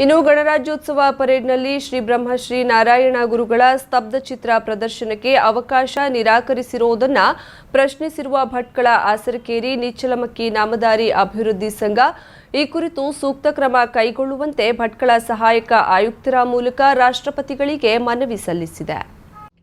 ಇನ್ನು ಗಣರಾಜ್ಯೋತ್ಸವ ಪರೇಡ್ನಲ್ಲಿ ಶ್ರೀ ಬ್ರಹ್ಮಶ್ರೀ ನಾರಾಯಣ ಗುರುಗಳ ಸ್ತಬ್ಧ ಚಿತ್ರ ಪ್ರದರ್ಶನಕ್ಕೆ ಅವಕಾಶ ನಿರಾಕರಿಸಿರುವುದನ್ನು ಪ್ರಶ್ನಿಸಿರುವ ಭಟ್ಕಳ ಆಸರಕೇರಿ ನಿಚ್ಚಲಮಕ್ಕಿ ನಾಮದಾರಿ ಅಭಿವೃದ್ಧಿ ಸಂಘ. ಈ ಕುರಿತು ಸೂಕ್ತ ಕ್ರಮ ಕೈಗೊಳ್ಳುವಂತೆ ಭಟ್ಕಳ ಸಹಾಯಕ ಆಯುಕ್ತರ ಮೂಲಕ ರಾಷ್ಟ್ರಪತಿಗಳಿಗೆ ಮನವಿ ಸಲ್ಲಿಸಿದೆ.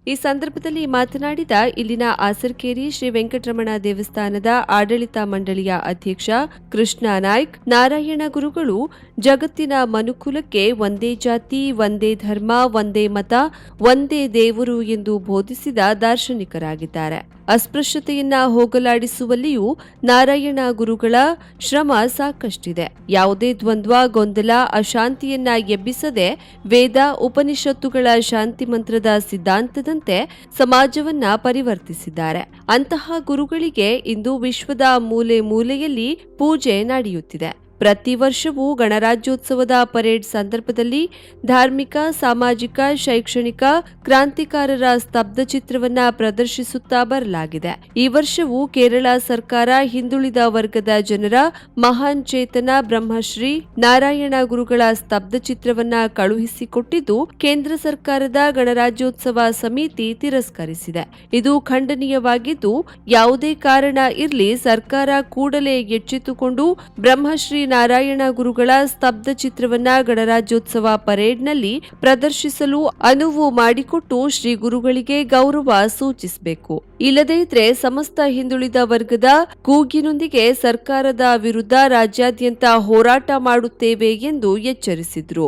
ಈ ಸಂದರ್ಭದಲ್ಲಿ ಮಾತನಾಡಿದ ಇಲ್ಲಿನ ಆಸರ್ಕೇರಿ ಶ್ರೀ ವೆಂಕಟರಮಣ ದೇವಸ್ಥಾನದ ಆಡಳಿತ ಮಂಡಳಿಯ ಅಧ್ಯಕ್ಷ ಕೃಷ್ಣ ನಾಯ್ಕ್, ನಾರಾಯಣ ಗುರುಗಳು ಜಗತ್ತಿನ ಮನುಕುಲಕ್ಕೆ ಒಂದೇ ಜಾತಿ, ಒಂದೇ ಧರ್ಮ, ಒಂದೇ ಮತ, ಒಂದೇ ದೇವರು ಎಂದು ಬೋಧಿಸಿದ ದಾರ್ಶನಿಕರಾಗಿದ್ದಾರೆ. ಅಸ್ಪೃಶ್ಯತೆಯನ್ನ ಹೋಗಲಾಡಿಸುವಲ್ಲಿಯೂ ನಾರಾಯಣ ಗುರುಗಳ ಶ್ರಮ ಸಾಕಷ್ಟಿದೆ. ಯಾವುದೇ ದ್ವಂದ್ವ, ಗೊಂದಲ, ಅಶಾಂತಿಯನ್ನ ಎಬ್ಬಿಸದೆ ವೇದ, ಉಪನಿಷತ್ತುಗಳ ಶಾಂತಿ ಮಂತ್ರದ ಸಿದ್ಧಾಂತದಂತೆ ಸಮಾಜವನ್ನ ಪರಿವರ್ತಿಸಿದ್ದಾರೆ. ಅಂತಹ ಗುರುಗಳಿಗೆ ಇಂದು ವಿಶ್ವದ ಮೂಲೆ ಮೂಲೆಯಲ್ಲಿ ಪೂಜೆ ನಡೆಯುತ್ತಿದೆ. ಪ್ರತಿ ವರ್ಷವೂ ಗಣರಾಜ್ಯೋತ್ಸವದ ಪರೇಡ್ ಸಂದರ್ಭದಲ್ಲಿ ಧಾರ್ಮಿಕ, ಸಾಮಾಜಿಕ, ಶೈಕ್ಷಣಿಕ, ಕ್ರಾಂತಿಕಾರರ ಸ್ತಬ್ಧ ಚಿತ್ರವನ್ನ ಪ್ರದರ್ಶಿಸುತ್ತಾ ಬರಲಾಗಿದೆ. ಈ ವರ್ಷವೂ ಕೇರಳ ಸರ್ಕಾರ ಹಿಂದುಳಿದ ವರ್ಗದ ಜನರ ಮಹಾನ್ ಚೇತನ ಬ್ರಹ್ಮಶ್ರೀ ನಾರಾಯಣ ಗುರುಗಳ ಸ್ತಬ್ಧ ಚಿತ್ರವನ್ನ ಕಳುಹಿಸಿಕೊಟ್ಟಿದ್ದು ಕೇಂದ್ರ ಸರ್ಕಾರದ ಗಣರಾಜ್ಯೋತ್ಸವ ಸಮಿತಿ ತಿರಸ್ಕರಿಸಿದೆ. ಇದು ಖಂಡನೀಯವಾಗಿದ್ದು, ಯಾವುದೇ ಕಾರಣ ಇರಲಿ ಸರ್ಕಾರ ಕೂಡಲೇ ಎಚ್ಚೆತ್ತುಕೊಂಡು ಬ್ರಹ್ಮಶ್ರೀ ನಾರಾಯಣ ಗುರುಗಳ ಸ್ತಬ್ಧ ಚಿತ್ರವನ್ನ ಗಣರಾಜ್ಯೋತ್ಸವ ಪರೇಡ್ನಲ್ಲಿ ಪ್ರದರ್ಶಿಸಲು ಅನುವು ಮಾಡಿಕೊಟ್ಟು ಶ್ರೀ ಗುರುಗಳಿಗೆ ಗೌರವ ಸೂಚಿಸಬೇಕು. ಇಲ್ಲದೇ ಇದ್ರೆ ಸಮಸ್ತ ಹಿಂದುಳಿದ ವರ್ಗದ ಕೂಗಿನೊಂದಿಗೆ ಸರ್ಕಾರದ ವಿರುದ್ಧ ರಾಜ್ಯಾದ್ಯಂತ ಹೋರಾಟ ಮಾಡುತ್ತೇವೆ ಎಂದು ಎಚ್ಚರಿಸಿದ್ರು.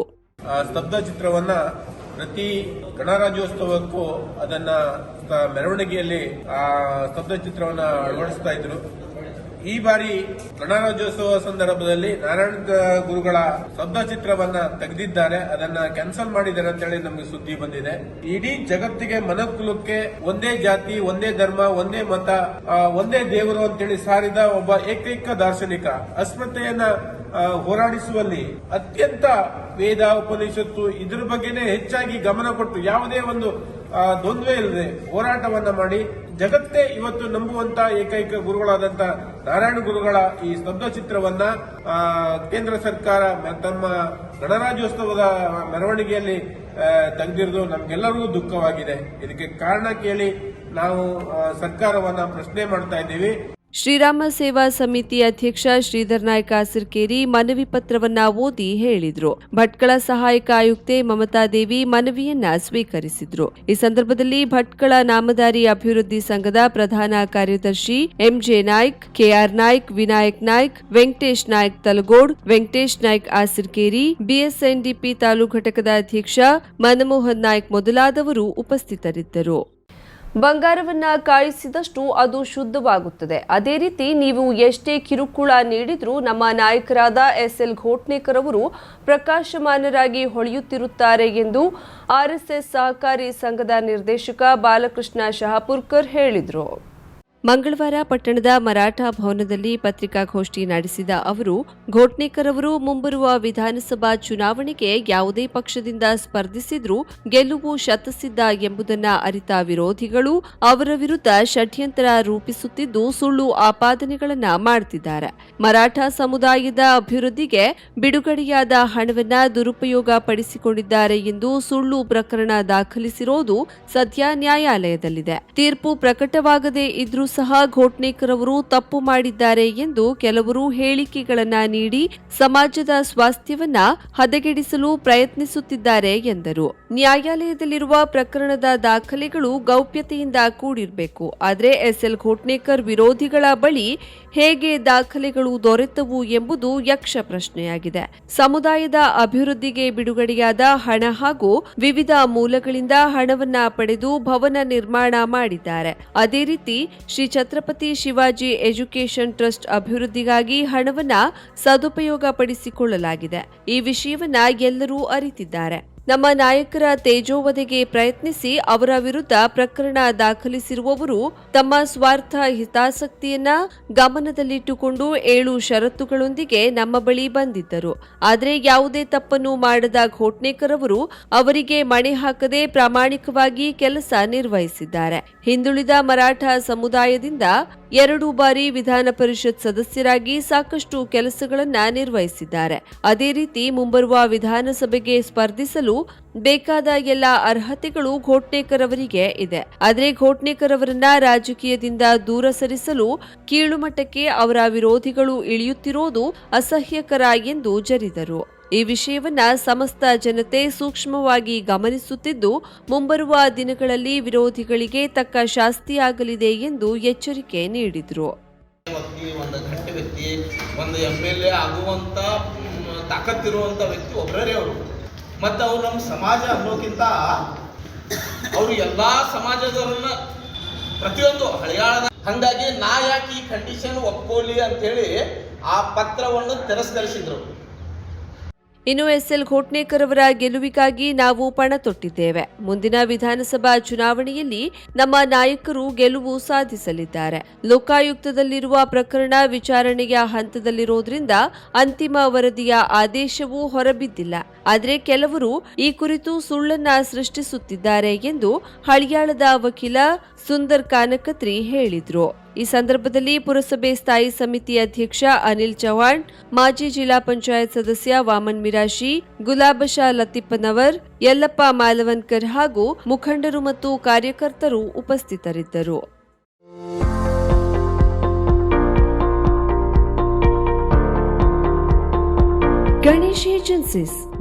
ಸ್ತಬ್ಧ ಚಿತ್ರವನ್ನ ಪ್ರತಿ ಗಣರಾಜ್ಯೋತ್ಸವಕ್ಕೂ ಅದನ್ನ ಮೆರವಣಿಗೆಯಲ್ಲಿ ಆ ಸ್ತಬ್ಧ ಚಿತ್ರವನ್ನ ಅಳವಡಿಸ್ತಾ ಇದ್ರು. ಈ ಬಾರಿ ಗಣರಾಜ್ಯೋತ್ಸವ ಸಂದರ್ಭದಲ್ಲಿ ನಾರಾಯಣ ಗುರುಗಳ ಶಬ್ದ ಚಿತ್ರವನ್ನ ತೆಗೆದಿದ್ದಾರೆ. ಅದನ್ನ ಕ್ಯಾನ್ಸಲ್ ಮಾಡಿದ್ದಾರೆ ಅಂತ ಹೇಳಿ ನಮಗೆ ಸುದ್ದಿ ಬಂದಿದೆ. ಇಡೀ ಜಗತ್ತಿಗೆ ಮನಕುಲಕ್ಕೆ ಒಂದೇ ಜಾತಿ, ಒಂದೇ ಧರ್ಮ, ಒಂದೇ ಮತ ಒಂದೇ ದೇವರು ಅಂತೇಳಿ ಸಾರಿದ ಒಬ್ಬ ಏಕೈಕ ದಾರ್ಶನಿಕ ಅಸ್ಮಿತೆಯನ್ನ ಹೋರಾಡಿಸುವಲ್ಲಿ ಅತ್ಯಂತ ವೇದ, ಉಪನಿಷತ್ತು ಇದ್ರ ಬಗ್ಗೆನೇ ಹೆಚ್ಚಾಗಿ ಗಮನ ಕೊಟ್ಟು ಯಾವುದೇ ಒಂದು ದ್ವಂದ್ವ ಇಲ್ಲದೆ ಹೋರಾಟವನ್ನ ಮಾಡಿ ಜಗತ್ತೇ ಇವತ್ತು ನಂಬುವಂತ ಏಕೈಕ ಗುರುಗಳಾದಂತ ನಾರಾಯಣ ಗುರುಗಳ ಈ ಸ್ತಬ್ಧ ಚಿತ್ರವನ್ನ ಕೇಂದ್ರ ಸರ್ಕಾರ ತಮ್ಮ ಗಣರಾಜ್ಯೋತ್ಸವದ ಮೆರವಣಿಗೆಯಲ್ಲಿ ತಂದಿರೋದು ನಮ್ಗೆಲ್ಲರಿಗೂ ದುಃಖವಾಗಿದೆ. ಇದಕ್ಕೆ ಕಾರಣ ಕೇಳಿ ನಾವು ಸರ್ಕಾರವನ್ನ ಪ್ರಶ್ನೆ ಮಾಡ್ತಾ ಇದ್ದೀವಿ. ಶ್ರೀರಾಮ ಸೇವಾ ಸಮಿತಿ ಅಧ್ಯಕ್ಷ ಶ್ರೀಧರ್ ನಾಯ್ಕ ಸಿರ್ಕೇರಿ ಮನವಿ ಪತ್ರವನ್ನ ಓದಿ ಹೇಳಿದ್ರು. ಭಟ್ಕಳ ಸಹಾಯಕ ಆಯುಕ್ತೆ ಮಮತಾ ದೇವಿ ಮನವಿಯನ್ನ ಸ್ವೀಕರಿಸಿದ್ರು. ಈ ಸಂದರ್ಭದಲ್ಲಿ ಭಟ್ಕಳ ನಾಮದಾರಿ ಅಭಿವೃದ್ಧಿ ಸಂಘದ ಪ್ರಧಾನ ಕಾರ್ಯದರ್ಶಿ MJ Naik, KR Naik, Vinayak Naik, Venkatesh Naik Talagod, Venkatesh Naik Asirkeri BSNDP taluk ಘಟಕದ ಅಧ್ಯಕ್ಷ ಮನಮೋಹನ್ ನಾಯ್ಕ್ ಮೊದಲಾದವರು ಉಪಸ್ಥಿತರಿದ್ದರು. ಬಂಗಾರವನ್ನ ಕಾಯಿಸಿದಷ್ಟು ಅದು ಶುದ್ಧವಾಗುತ್ತದೆ. ಅದೇ ರೀತಿ ನೀವು ಎಷ್ಟೇ ಕಿರುಕುಳ ನೀಡಿದ್ರೂ ನಮ್ಮ ನಾಯಕರಾದ ಎಸ್ ಎಲ್ ಘೋಟ್ನೇಕರ್ ಅವರು ಪ್ರಕಾಶಮಾನರಾಗಿ ಹೊಳೆಯುತ್ತಿರುತ್ತಾರೆ ಎಂದು ಆರ್ಎಸ್ಎಸ್ ಸಹಕಾರಿ ಸಂಘದ ನಿರ್ದೇಶಕ ಬಾಲಕೃಷ್ಣ ಶಹಾಪುರ್ಕರ್ ಹೇಳಿದರು. ಮಂಗಳವಾರ ಪಟ್ಟಣದ ಮರಾಠ ಭವನದಲ್ಲಿ ಪತ್ರಿಕಾಗೋಷ್ಠಿ ನಡೆಸಿದ ಅವರು ಘೋಟ್ನೇಕರ್ ಅವರು ಮುಂಬರುವ ವಿಧಾನಸಭಾ ಚುನಾವಣೆಗೆ ಯಾವುದೇ ಪಕ್ಷದಿಂದ ಸ್ಪರ್ಧಿಸಿದ್ರೂ ಗೆಲುವು ಶತಸಿದ್ಧ ಎಂಬುದನ್ನ ಅರಿತ ವಿರೋಧಿಗಳು ಅವರ ವಿರುದ್ಧ ಷಡ್ಯಂತ್ರ ರೂಪಿಸುತ್ತಿದ್ದು ಸುಳ್ಳು ಆಪಾದನೆಗಳನ್ನು ಮಾಡುತ್ತಿದ್ದಾರೆ ಮರಾಠ ಸಮುದಾಯದ ಅಭಿವೃದ್ಧಿಗೆ ಬಿಡುಗಡೆಯಾದ ಹಣವನ್ನ ದುರುಪಯೋಗ ಪಡಿಸಿಕೊಂಡಿದ್ದಾರೆ ಎಂದು ಸುಳ್ಳು ಪ್ರಕರಣ ದಾಖಲಿಸಿರೋದು ಸದ್ಯ ನ್ಯಾಯಾಲಯದಲ್ಲಿದೆ. ತೀರ್ಪು ಪ್ರಕಟವಾಗದೇ ಇದ್ರೂ ಸಹ ಘೋಟ್ನೇಕರ್ ಅವರು ತಪ್ಪು ಮಾಡಿದ್ದಾರೆ ಎಂದು ಕೆಲವರು ಹೇಳಿಕೆಗಳನ್ನ ನೀಡಿ ಸಮಾಜದ ಸ್ವಾಸ್ಥ್ಯವನ್ನ ಹದಗೆಡಿಸಲು ಪ್ರಯತ್ನಿಸುತ್ತಿದ್ದಾರೆ ಎಂದರು. ನ್ಯಾಯಾಲಯದಲ್ಲಿರುವ ಪ್ರಕರಣದ ದಾಖಲೆಗಳು ಗೌಪ್ಯತೆಯಿಂದ ಕೂಡಿರಬೇಕು. ಆದರೆ ಎಸ್ಎಲ್ ಘೋಟ್ನೇಕರ್ ವಿರೋಧಿಗಳ ಬಳಿ ಹೇಗೆ ದಾಖಲೆಗಳು ದೊರೆತವು ಎಂಬುದು ಯಕ್ಷ ಪ್ರಶ್ನೆಯಾಗಿದೆ. ಸಮುದಾಯದ ಅಭಿವೃದ್ಧಿಗೆ ಬಿಡುಗಡೆಯಾದ ಹಣ ಹಾಗೂ ವಿವಿಧ ಮೂಲಗಳಿಂದ ಹಣವನ್ನ ಪಡೆದು ಭವನ ನಿರ್ಮಾಣ ಮಾಡಿದ್ದಾರೆ. ಅದೇ ರೀತಿ ಶ್ರೀ ಛತ್ರಪತಿ ಶಿವಾಜಿ ಎಜುಕೇಷನ್ ಟ್ರಸ್ಟ್ ಅಭಿವೃದ್ಧಿಗಾಗಿ ಹಣವನ್ನ ಸದುಪಯೋಗ ಪಡಿಸಿಕೊಳ್ಳಲಾಗಿದೆ ಈ ವಿಷಯವನ್ನ ಎಲ್ಲರೂ ಅರಿತಿದ್ದಾರೆ. ನಮ್ಮ ನಾಯಕರ ತೇಜೋವಧೆಗೆ ಪ್ರಯತ್ನಿಸಿ ಅವರ ವಿರುದ್ಧ ಪ್ರಕರಣ ದಾಖಲಿಸಿರುವವರು ತಮ್ಮ ಸ್ವಾರ್ಥ ಹಿತಾಸಕ್ತಿಯನ್ನ ಗಮನದಲ್ಲಿಟ್ಟುಕೊಂಡು ಏಳು ಷರತ್ತುಗಳೊಂದಿಗೆ ನಮ್ಮ ಬಳಿ ಬಂದಿದ್ದರು. ಆದರೆ ಯಾವುದೇ ತಪ್ಪನ್ನು ಮಾಡದ ಘೋಟ್ನೇಕರ್ ಅವರು ಅವರಿಗೆ ಮಣೆ ಹಾಕದೆ ಪ್ರಾಮಾಣಿಕವಾಗಿ ಕೆಲಸ ನಿರ್ವಹಿಸಿದ್ದಾರೆ. ಹಿಂದುಳಿದ ಮರಾಠ ಸಮುದಾಯದಿಂದ ಎರಡು ಬಾರಿ ವಿಧಾನ ಪರಿಷತ್ ಸದಸ್ಯರಾಗಿ ಸಾಕಷ್ಟು ಕೆಲಸಗಳನ್ನು ನಿರ್ವಹಿಸಿದ್ದಾರೆ. ಅದೇ ರೀತಿ ಮುಂಬರುವ ವಿಧಾನಸಭೆಗೆ ಸ್ಪರ್ಧಿಸಲು ಬೇಕಾದ ಎಲ್ಲ ಅರ್ಹತೆಗಳು ಘೋಟ್ನೇಕರ್ ಅವರಿಗೆ ಇದೆ. ಆದರೆ ಘೋಟ್ನೇಕರ್ ಅವರನ್ನ ರಾಜಕೀಯದಿಂದ ದೂರ ಸರಿಸಲು ಕೀಳುಮಟ್ಟಕ್ಕೆ ಅವರ ವಿರೋಧಿಗಳು ಇಳಿಯುತ್ತಿರುವುದು ಅಸಹ್ಯಕರ ಎಂದು ಜರಿದರು. ಈ ವಿಷಯವನ್ನ ಸಮಸ್ತ ಜನತೆ ಸೂಕ್ಷ್ಮವಾಗಿ ಗಮನಿಸುತ್ತಿದ್ದು, ಮುಂಬರುವ ದಿನಗಳಲ್ಲಿ ವಿರೋಧಿಗಳಿಗೆ ತಕ್ಕ ಶಾಸ್ತಿಯಾಗಲಿದೆ ಎಂದು ಎಚ್ಚರಿಕೆ ನೀಡಿದರು. ಒಂದು ಎಂ ಎಲ್ ಎ ಆಗುವಂತ, ತಾಕತ್ತಿರುವಂತ ವ್ಯಕ್ತಿ ಒಬ್ಬರೇ ಅವರು. ಮತ್ತು ಅವ್ರು ನಮ್ಮ ಸಮಾಜ ಅನ್ನೋಕ್ಕಿಂತ ಅವರು ಎಲ್ಲ ಸಮಾಜದವ್ರನ್ನ ಪ್ರತಿಯೊಂದು ಹಳೆಯಾಳದ ಹಂಗಾಗಿ ನಾ ಯಾಕೆ ಈ ಕಂಡೀಷನ್ ಒಪ್ಕೊಳ್ಳಿ ಅಂತೇಳಿ ಆ ಪತ್ರವನ್ನು ತಿರಸ್ಕರಿಸಿದ್ರು. ಇನ್ನು ಎಸ್ಎಲ್ ಘೋಟ್ನೇಕರ್ ಅವರ ಗೆಲುವಿಗಾಗಿ ನಾವು ಪಣ ತೊಟ್ಟಿದ್ದೇವೆ. ಮುಂದಿನ ವಿಧಾನಸಭಾ ಚುನಾವಣೆಯಲ್ಲಿ ನಮ್ಮ ನಾಯಕರು ಗೆಲುವು ಸಾಧಿಸಲಿದ್ದಾರೆ. ಲೋಕಾಯುಕ್ತದಲ್ಲಿರುವ ಪ್ರಕರಣ ವಿಚಾರಣೆಯ ಹಂತದಲ್ಲಿರೋದ್ರಿಂದ ಅಂತಿಮ ವರದಿಯ ಆದೇಶವೂ ಹೊರಬಿದ್ದಿಲ್ಲ. ಆದರೆ ಕೆಲವರು ಈ ಕುರಿತು ಸುಳ್ಳನ್ನ ಸೃಷ್ಟಿಸುತ್ತಿದ್ದಾರೆ ಎಂದು ಹಳಿಯಾಳದ ವಕೀಲ ಸುಂದರ್ ಕಾನಕತ್ರಿ ಹೇಳಿದ್ರು. ಈ ಸಂದರ್ಭದಲ್ಲಿ ಪುರಸಭೆ ಸ್ಥಾಯಿ ಸಮಿತಿ ಅಧ್ಯಕ್ಷ ಅನಿಲ್ ಚೌಹಾಣ್ ಮಾಜಿ ಜಿಲ್ಲಾ ಪಂಚಾಯತ್ ಸದಸ್ಯ ವಾಮನ್ ಮಿರಾಶಿ ಗುಲಾಬಶಾ ಲತ್ತಿಪ್ಪನವರ್ ಯಲ್ಲಪ್ಪ ಮಾಲವನ್ಕರ್ ಹಾಗೂ ಮುಖಂಡರು ಮತ್ತು ಕಾರ್ಯಕರ್ತರು ಉಪಸ್ಥಿತರಿದ್ದರು. ಗಣೇಶ್ ಏಜೆನ್ಸೀಸ್